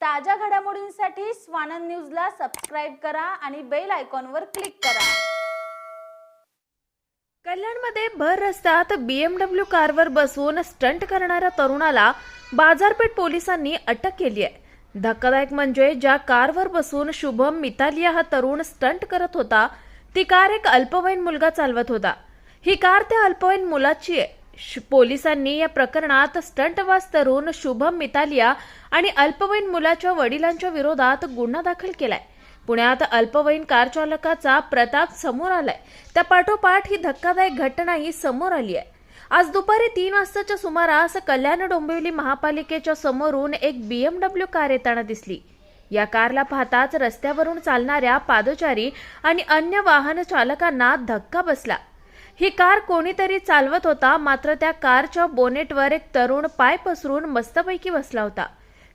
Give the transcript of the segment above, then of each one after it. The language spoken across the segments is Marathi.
ताज्या घडामोडींसाठी स्वानंद न्यूजला सबस्क्राईब करा आणि बेल आयकॉनवर क्लिक करा. कल्याणमध्ये भर रस्त्यात बीएमडब्ल्यू कारवर बसून स्टंट करणाऱ्या तरुणाला बाजारपेठ पोलिसांनी अटक केली आहे. धक्कादायक म्हणजे ज्या कारवर बसून शुभम मितालिया हा तरुण स्टंट करत होता ती कार एक अल्पवयीन मुलगा चालवत होता. ही कार त्या अल्पवयीन मुलाची आहे. पोलिसांनी या प्रकरणात स्टंटवास तरुण शुभम मितालिया आणि अल्पवयीन मुलाच्या वडिलांच्या विरोधात गुन्हा दाखल केलाय. पुण्यात अल्पवयीन कार चालकाचा प्रताप समोर आलाय. त्या पाठोपाठ ही धक्कादायक घटनाही समोर आली आहे. आज दुपारी तीन वाजताच्या सुमारास कल्याण डोंबिवली महापालिकेच्या समोरून एक बीएमडब्ल्यू कार येताना दिसली. या कारला पाहताच रस्त्यावरून चालणाऱ्या पादचारी आणि अन्य वाहन चालकांना धक्का बसला. ही कार कोणीतरी चालवत होता मात्र त्या कारच्या बोनेटवर एक तरुण पाय पसरून मस्तपैकी बसला होता.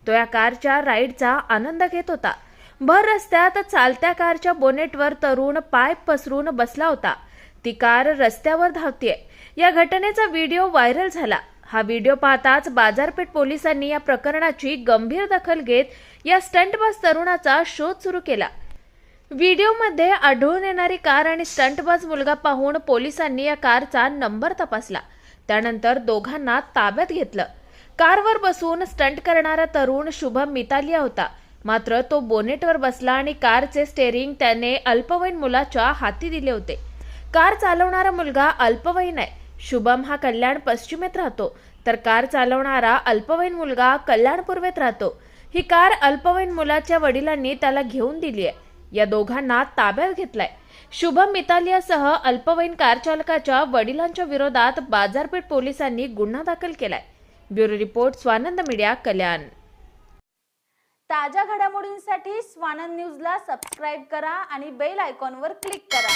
तो या कारच्या राईडचा आनंद घेत होता. भर रस्त्यात चालत्या कारच्या बोनेटवर तरुण पाय पसरून बसला होता. ती कार रस्त्यावर धावतीये. या घटनेचा व्हिडिओ व्हायरल झाला. हा व्हिडिओ पाहताच बाजारपेठ पोलिसांनी या प्रकरणाची गंभीर दखल घेत या स्टंटबाज तरुणाचा शोध सुरू केला. व्हिडिओमध्ये आढळून येणारी कार आणि स्टंटबाज मुलगा पाहून पोलिसांनी या कारचा नंबर तपासला. त्यानंतर दोघांना ताब्यात घेतलं. कारवर बसून स्टंट करणारा तरुण शुभम मितालिया होता. मात्र तो बोनेटवर बसला आणि कारचे स्टेअरिंग त्याने अल्पवयीन मुलाच्या हाती दिले होते. कार चालवणारा मुलगा अल्पवयीन आहे. शुभम हा कल्याण पश्चिमेत राहतो. तर कार चालवणारा अल्पवयीन मुलगा कल्याण पूर्वेत राहतो. ही कार अल्पवयीन मुलाच्या वडिलांनी त्याला घेऊन दिली आहे. या दोघांना ताब्यात घेतलाय. शुभम मितालियासह अल्पवयीन कार चालकाच्या वडिलांच्या विरोधात बाजारपेठ पोलिसांनी गुन्हा दाखल केलाय. Bureau report Swanand media Kalyan. ताज्या घडामोडींसाठी स्वानंद न्यूजला सबस्क्राईब करा आणि बेल आयकॉनवर क्लिक करा.